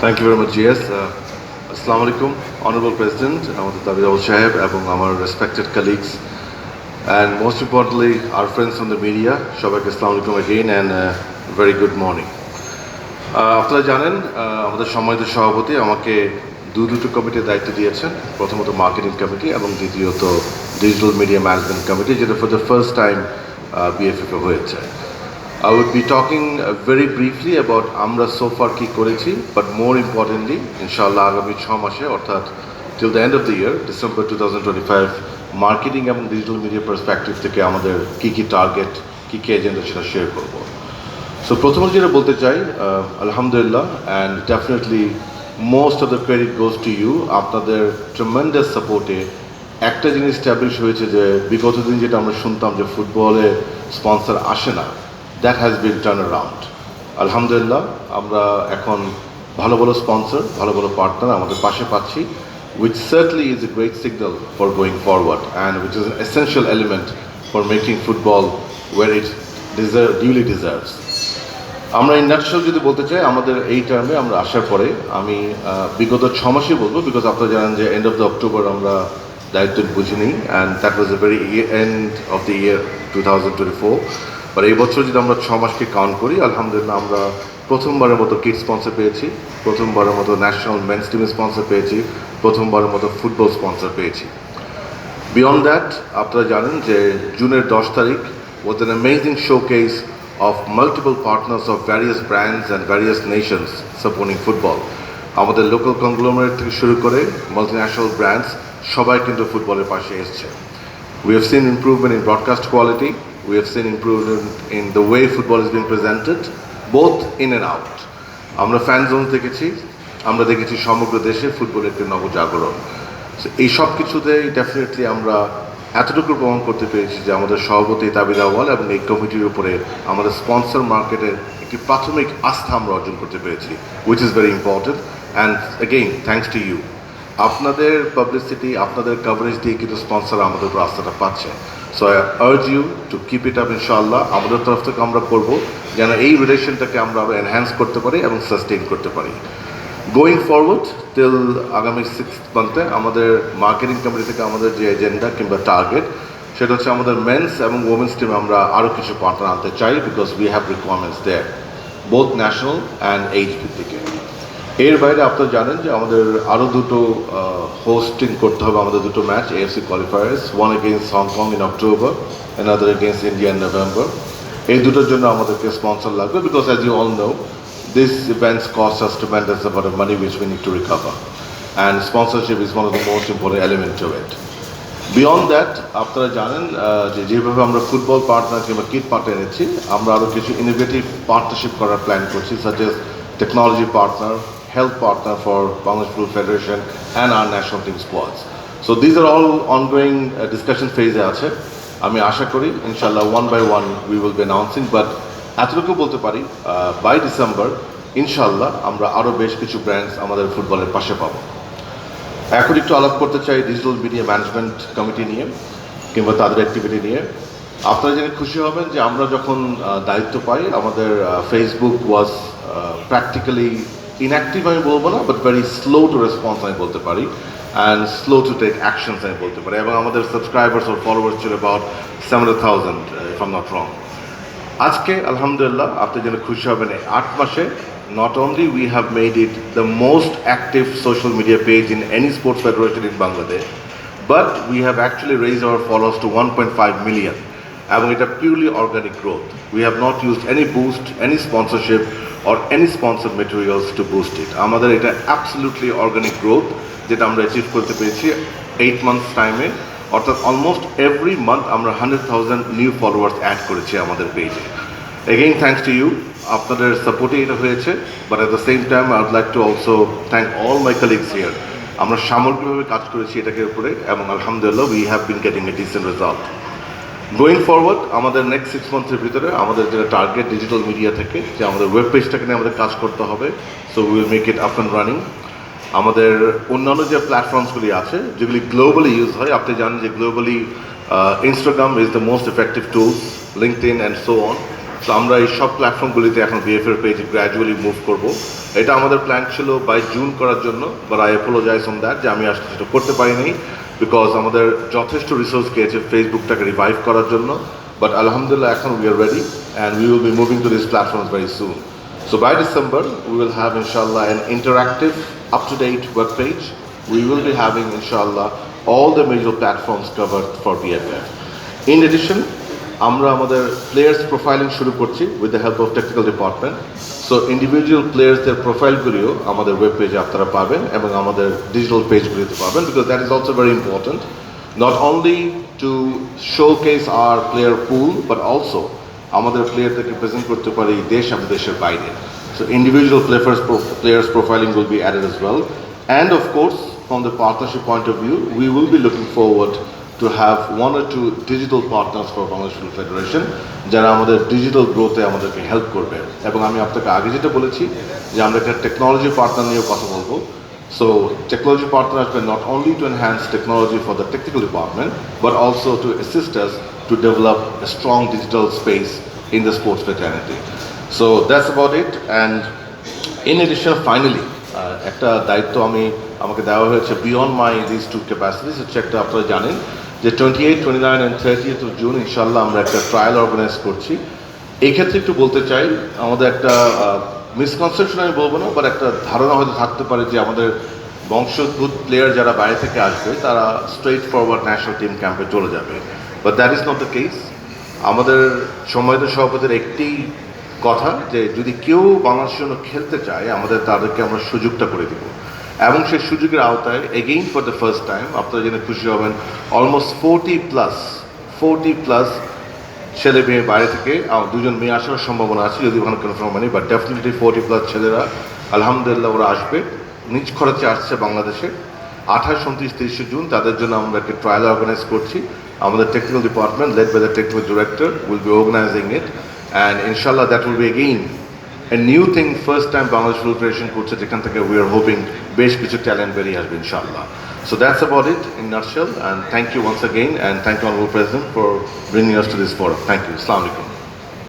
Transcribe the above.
Thank you very much GS আসসালামু আলাইকুম honourable president আমাদের তাবির আবুল সাহেব এবং আমার respected colleagues and most importantly R friends on the media সবাইকে আসসালামু আলাইকুম again and very good morning আপনারা জানেন আহ, আমাদের সম্মানিত সভাপতি আমাকে দু দুটো কমিটির দায়িত্ব দিয়েছেন প্রথমত মার্কেটিং কমিটি এবং দ্বিতীয়ত ডিজিটাল মিডিয়া ম্যানেজমেন্ট কমিটি যেটা for the first time BFF হয়েছে। I would be talking uh, very briefly about আমরা so far কি করেছি but more importantly ইনশাআল্লাহ আগামী ছ মাসে অর্থাৎ till the end of the year twenty five marketing এবং ডিজিটাল মিডিয়া পার্সপেক্টিভ থেকে আমাদের কী কী টার্গেট কী কী এজেন্ডা সেটা শেয়ার করব। সো প্রথমত যেটা বলতে চাই আলহামদুলিল্লাহ and definitely most of the credit goes to you আপনাদের ট্রেমেন্ডাস সাপোর্টে একটা জিনিস স্ট্যাবলিশ হয়েছে যে বিগত দিন যেটা আমরা শুনতাম যে ফুটবলে স্পন্সর আসে না that has been turn around আলহামদুলিল্লাহ আমরা এখন ভালো ভালো স্পন্সর ভালো ভালো পার্টনার আমাদের পাশে পাচ্ছি which certainly is a great signal for going forward and which is an essential element for making football it deserve, duly deserves. আমরা ইন্ডাস্ট্রিয়াল যদি বলতে চাই আমাদের এই টার্মে আমরা আসার পরে আমি বিগত ছ মাসই বলব বিকজ আপনারা জানেন যে এন্ড অফ দ্য অক্টোবর আমরা দায়িত্ব বুঝে নিই and that was a very end of the year two thousand twenty four but এই বছর যদি আমরা ছ মাসকে কাউন্ট করি, আলহামদুলিল্লাহ আমরা প্রথমবারের মতো কিট স্পন্সর পেয়েছি, প্রথমবারের মতো ন্যাশনাল মেন্স টিম স্পন্সর পেয়েছি, প্রথমবারের মতো ফুটবল স্পন্সর পেয়েছি বিয়ন্ড দ্যাট আপনারা জানেন যে জুনের দশ তারিখ was an amazing showcase of multiple partners of various brands and various nations supporting football আমাদের লোকাল কংগ্লোমারেট থেকে শুরু করে মাল্টিন্যাশনাল ব্র্যান্ডস সবাই কিন্তু ফুটবলের পাশে এসছে We have seen improvement in broadcast quality. We have seen improvement in the way football is being presented, both in and out. আমরা ফ্যান জোন দেখেছি আমরা দেখেছি সমগ্র দেশে ফুটবলের একটি নবজাগরণ। এই সব কিছুতেই ডেফিনেটলি আমরা এতটুকু প্রমাণ করতে পেরেছি যে আমাদের সভাপতি তাবিদ আওয়াল এবং এই কমিটির উপরে আমাদের স্পন্সর মার্কেটের একটি প্রাথমিক আস্থা আমরা অর্জন করতে পেরেছি which is very important and again thanks to you আপনাদের পাবলিসিটি আপনাদের কভারেজ দিয়ে কিন্তু স্পন্সর আমাদের উপর আস্থাটা পাচ্ছে। So I urge you to keep it up ইনশাআল্লাহ আমাদের তরফ থেকে আমরা করব যেন এই রিলেশনটাকে আমরা আরও এনহ্যান্স করতে পারি এবং সাস্টেইন করতে পারি। গোয়িং ফরওয়ার্ড টিল আগামী সিক্স মান্থে আমাদের মার্কেটিং কোম্পানি থেকে আমাদের যে এজেন্ডা কিংবা টার্গেট সেটা হচ্ছে আমাদের মেন্স এবং ওমেন্স টিমে আমরা আরও কিছু পার্টনার আনতে চাই because we have requirements there both national and H ভিত্তিকে এর বাইরে আপনারা জানেন যে আমাদের আরও দুটো হোস্টিং করতে হবে আমাদের দুটো match AFC qualifiers one against Hong Kong in October another against India in November এই দুটোর জন্য আমাদেরকে স্পন্সর লাগবে because as you all know this events cost tremendous amount of money which we need to recover and sponsorship is one of the most important element to it beyond that আপনারা জানেন যে যেভাবে আমরা football partner কিংবা kit partner এনেছি, আমরা আরও কিছু ইনোভেটিভ পার্টনারশিপ করার প্ল্যান করছি such as technology partner health partner for Bangladesh football federation and R national team squads so these are all ongoing discussion ফেজে আছে। আমি আশা করি ইনশাল্লাহ one by one we will be announcing but এতটুকু বলতে পারি বাই ডিসেম্বর ইনশাল্লাহ আমরা আরও বেশ কিছু ব্র্যান্ডস আমাদের ফুটবলের পাশে পাবো। এখন একটু আলাপ করতে চাই ডিজিটাল মিডিয়া ম্যানেজমেন্ট কমিটি নিয়ে, কিংবা তাদের অ্যাক্টিভিটি নিয়ে। আপনারা জেনে খুশি হবেন যে আমরা যখন দায়িত্ব পাই, আমাদের ফেসবুক ওয়াজ প্র্যাকটিক্যালি ইনঅ্যাক্টিভ আমি বলব না but very slow to response আমি বলতে পারি and slow to take actions আমি বলতে পারি, এবং আমাদের সাবস্ক্রাইবার্স ওর ফলোয়ার্স ছিল about seven thousand if am not wrong আজকে, আলহামদুলিল্লাহ, আপনি যেন খুশি হবেন আট মাসে we have made it the most active social media page in any sports federation in Bangladesh but we have actually raise our followers to one point five million এবং এটা purely organic growth we have not used any boost any sponsorship or any sponsor materials to boost it আমাদের এটা absolutely organic growth যেটা আমরা achieve করতে পেরেছি eight months টাইমে অর্থাৎ অলমোস্ট এভরি মান্থ আমরা hundred thousand new followers add করেছি আমাদের পেজে এগেইন থ্যাংকস টু ইউ আপনাদের সাপোর্টে এটা হয়েছে but at the same time I would like to also thank all my colleagues here আমরা সামগ্রিকভাবে কাজ করেছি এটাকে উপরে, এবং আলহামদুলিল্লাহ we have been getting a decent result going forward আমাদের নেক্সট সিক্স মান্থের ভিতরে আমাদের যেটা টার্গেট ডিজিটাল মিডিয়া থেকে, যে আমাদের ওয়েব পেজটাকে নিয়ে আমাদের কাজ করতে হবে so will make it up and running আমাদের অন্যান্য যে প্ল্যাটফর্মসগুলি আছে, যেগুলি গ্লোবালি ইউজ হয়, আপনি জানেন যে globally Instagram is the most effective tools LinkedIn and so on so আমরা এই সব প্ল্যাটফর্মগুলিতে এখন বিএফএর পেজে গ্র্যাজুয়ালি মুভ করব। এটা আমাদের প্ল্যান ছিল বাই জুন করার জন্য but I apologize on that যে আমি আসলে সেটা করতে পারিনি। বিকজ আমাদের যথেষ্ট রিসোর্স গিয়েছে ফেসবুকটাকে রিভাইভ করার জন্য বাট আলহামদুলিল্লাহ এখন we are ready and we will be moving to this platforms very soon So by December, we will have inshallah an interactive, up-to-date web page. We will be having inshallah all the major platforms covered for BFF. In addition, আমরা আমাদের players profiling শুরু করছি with the help of technical department so individual প্লেয়ার্সদের প্রোফাইলগুলিও আমাদের web পেজে আপনারা পাবেন এবং আমাদের ডিজিটাল পেজগুলিতে পাবেন because that is also very important not only to showcase our player pool but also আমাদের প্লেয়ারদেরকে প্রেজেন্ট করতে পারি দেশ এবং দেশের বাইরে। So individual players players profiling will be added as well. And of course, from the partnership point of view, we will be looking forward to have one or two digital partners for Bangladesh Football Federation যারা আমাদের digital গ্রোথে আমাদেরকে help করবে এবং আমি আপনাকে আগে যেটা বলেছি যে আমরা একটা টেকনোলজি পার্টনার নিয়েও কথা বলব will not only to enhance technology for the technical department, but also to assist us to develop a strong digital space in the sports fraternity. So that's about it. And in addition, finally, uh, একটা দায়িত্ব আমি আমাকে দেওয়া হয়েছে beyond my this to capacities হচ্ছে একটা আপনারা জানেন যে twenty eight twenty nine and thirtieth of June ইনশাল্লাহ আমরা একটা ট্রায়াল অর্গানাইজ করছি। এই ক্ষেত্রে একটু বলতে চাই, আমাদের একটা মিসকনসেপশন আমি বলব না বাট একটা ধারণা হয়তো থাকতে পারে যে আমাদের বংশোদ্ভূত প্লেয়ার যারা বাইরে থেকে আসবে, তারা স্ট্রেট ফরওয়ার্ড ন্যাশনাল টিম ক্যাম্পে চলে যাবে। But that is not the case আমাদের সম্মানিত সভাপতির একটি কথা যে, যদি কেউ বাংলাদেশের জন্য খেলতে চায়, আমাদের তাদেরকে আমরা সুযোগটা করে দিব। এবং সেই সুযোগের আওতায় again for the first time আপনারা জেনে খুশি হবেন almost forty plus forty plus ছেলে মেয়ে বাইরে থেকে দুজন মেয়ে আসার সম্ভাবনা আছে যদি ওখানে কনফার্ম হয়নি বাট ডেফিনেটলি ফোরটি প্লাস ছেলেরা, আলহামদুলিল্লাহ, ওরা আসবে। নিজ খরচে আসছে বাংলাদেশে। আঠাশ, উনত্রিশ, তিরিশে জুন, তাদের জন্য আমরা একটা ট্রায়াল অর্গানাইজ করছি। আমাদের technical department led by the technical director will be organizing it and ইনশাল্লাহ that will be again new thing first time Bangladesh full federation করছে যেখান থেকে উই আর হোপিং বেশ কিছু ট্যালেন্ট বেরিয়ে আসবে ইনশাল্লাহ So that's about it in nutshell and thank you once again and thank you Honorable President for bringing us to this forum. Thank you. Assalamu alaikum.